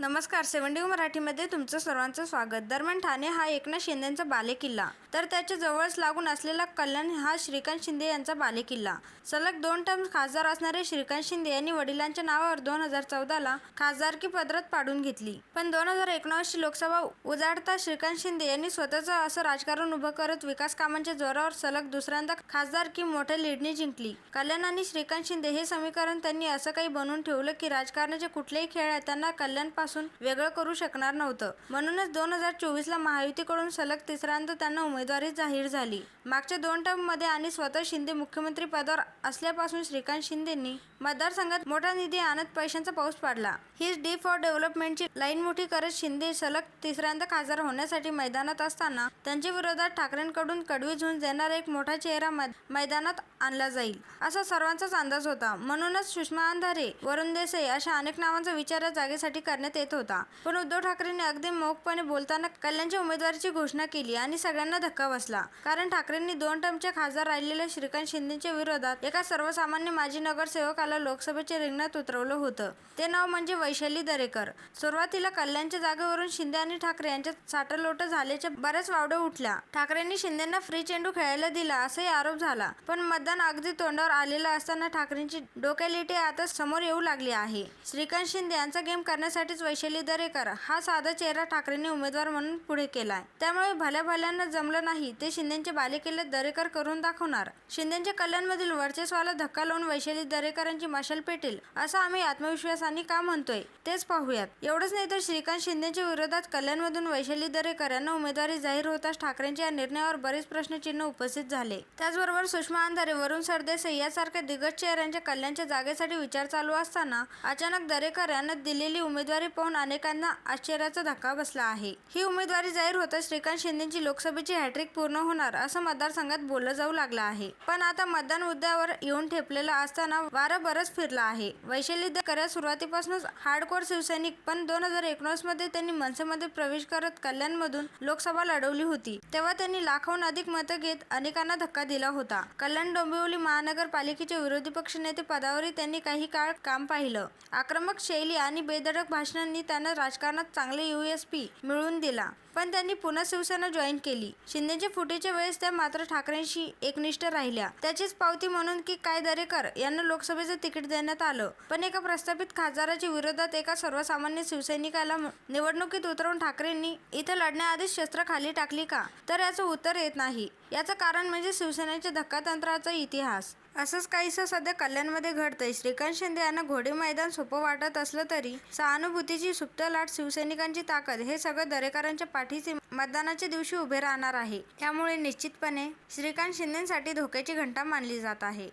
नमस्कार सेव्हन्टी मराठीमध्ये तुमचं सर्वांचं स्वागत. दरम्यान ठाणे हा एकनाथ शिंदेचा बालेकिल्ला. तर त्याच्या जवळच लागून असलेला कल्याण हा श्रीकांत शिंदे यांचा बालेकिल्ला. सलग दोन टर्म खासदार असणारे श्रीकांत शिंदे यांनी वडिलांच्या नावावर दोन हजार चौदाला खासदारकी पदरात पाडून घेतली. पण दोन हजार एकोणावीसची लोकसभा उजाडता श्रीकांत शिंदे यांनी स्वतःचं असं राजकारण उभं करत विकास कामांच्या जोरावर सलग दुसऱ्यांदा खासदारकी मोठ्या लीडने जिंकली. कल्याण आणि श्रीकांत शिंदे हे समीकरण त्यांनी असं काही बनवून ठेवलं की राजकारणाचे कुठलेही खेळ त्यांना कल्याणपासून वेगळं करू शकणार नव्हतं. म्हणूनच दोन हजार चोवीसला महायुतीकडून सलग तिसऱ्यांदा त्यांना उमेदवारी जाहीर झाली. मागच्या दोन टर्ममध्ये आणि स्वतः शिंदे मुख्यमंत्री पदावर असल्यापासून श्रीकांत शिंदेंनी मतदारसंघात मोठा निधी आणत पैशांचा पाऊस पाडला. हीच डी फॉर डेव्हलपमेंटची लाईन मोठी करत शिंदे सलग तिसऱ्यांदा खासदार होण्यासाठी मैदानात असताना त्यांच्या विरोधात ठाकरेंकडून कडवी झुंज देणारा एक मोठा चेहरा मैदानात आणला जाईल असा सर्वांचाच अंदाज होता. म्हणूनच सुषमा अंधारे वरुण देसाई अशा अनेक नावांचा विचार या जागेसाठी करण्यात येत होता. पण उद्धव ठाकरेंनी अगदी मोकपणे बोलताना कल्याणच्या उमेदवारीची घोषणा केली आणि सगळ्यांना धक्का बसला. कारण ठाकरेंनी दोन टर्मचे खासदार राहिलेल्या श्रीकांत शिंदेच्या विरोधात एका सर्वसामान्य माजी नगरसेवकाला लोकसभेच्या रिंगणात उतरवलं होतं. ते नाव म्हणजे वैशाली दरेकर. सुरुवातीला कल्याणच्या जागेवरून शिंदे आणि ठाकरे यांच्यात साटलोट झाल्याच्या बऱ्याच वावड्या उठल्या. ठाकरेंनी शिंदेंना फ्री चेंडू खेळायला दिला असाही आरोप झाला. पण मतदान अगदी तोंडावर आलेलं असताना ठाकरेंची डोक्यालिटी आता समोर येऊ लागली आहे. श्रीकांत शिंदे यांचा गेम करण्यासाठीच वैशाली दरेकर हा साधा चेहरा ठाकरेंनी उमेदवार म्हणून पुढे केलाय. त्यामुळे भल्या भल्यांना जमलं नाही ते शिंदेच्या बालेकिल्ल्यात दरेकर करून दाखवणार. शिंदेच्या कल्याणमधील वर्चस्वाला धक्का लावून वैशाली दरेकरांची मशाल पेटेल असं आम्ही आत्मविश्वासाने का म्हणतोय तेच पाहूयात. एवढंच नाही तर श्रीकांत शिंदेच्या विरोधात कल्याणमधून वैशाली दरेकर यांना उमेदवारी जाहीर होताच ठाकरेंच्या या निर्णयावर बरेच प्रश्नचिन्ह उपस्थित झाले. त्याचबरोबर सुषमा अंधारे वरुण सरदेसाई यासारख्या दिग्गज चेहऱ्यांच्या कल्याणच्या जागेसाठी विचार चालू असताना अचानक दरेकर यांना दिलेली उमेदवारी पाहून अनेकांना आश्चर्याचा धक्का बसला आहे. ही उमेदवारी जाहीर होता श्रीकांत शिंदेची लोकसभेची हॅट्रिक पूर्ण होणार असं मतदारसंघात बोललं जाऊ लागलं आहे. पण आता मतदान मुद्द्यावर येऊन ठेपलेला असताना वारं बरंच फिरला आहे. वैशाली दरेकर सुरुवातीपासूनच हार्डकोर शिवसैनिक पण दोन हजार एकोणीसमध्ये त्यांनी मनसेमध्ये प्रवेश करत कल्याणमधून लोकसभा लढवली होती. तेव्हा त्यांनी लाखोहून अधिक मतं घेत अनेकांना धक्का दिला होता. कल्याण डोंबिवली महानगरपालिकेचे विरोधी पक्षनेते पदावरही त्यांनी काही काळ काम पाहिलं. आक्रमक शैली आणि बेधडक भाषण भाषणांनी त्यांना राजकारणात चांगले युएसपी मिळवून दिला. पण त्यांनी पुन्हा शिवसेना जॉईन केली. शिंदेच्या फुटीच्या वेळेस त्या मात्र ठाकरेंशी एकनिष्ठ राहिल्या. त्याचीच पावती म्हणून की काय दरेकर यांना लोकसभेचं तिकीट देण्यात आलं. पण एका प्रस्थापित खासदाराच्या विरोधात एका सर्वसामान्य शिवसैनिकाला निवडणुकीत उतरवून ठाकरेंनी इथं लढण्याआधीच शस्त्र खाली टाकली का? तर याचं उत्तर येत नाही. याचं कारण म्हणजे शिवसेनेच्या धक्कातंत्राचा इतिहास. असंच काहीसं सध्या कल्याणमध्ये घडतंय. श्रीकांत शिंदे यांना घोडे मैदान सोपं वाटत असलं तरी सहानुभूतीची सुप्त लाट शिवसैनिकांची ताकद हे सगळं दरेकरांच्या पाठीचे मतदानाच्या दिवशी उभे राहणार आहे. त्यामुळे निश्चितपणे श्रीकांत शिंदेसाठी धोक्याची घंटा मानली जात आहे.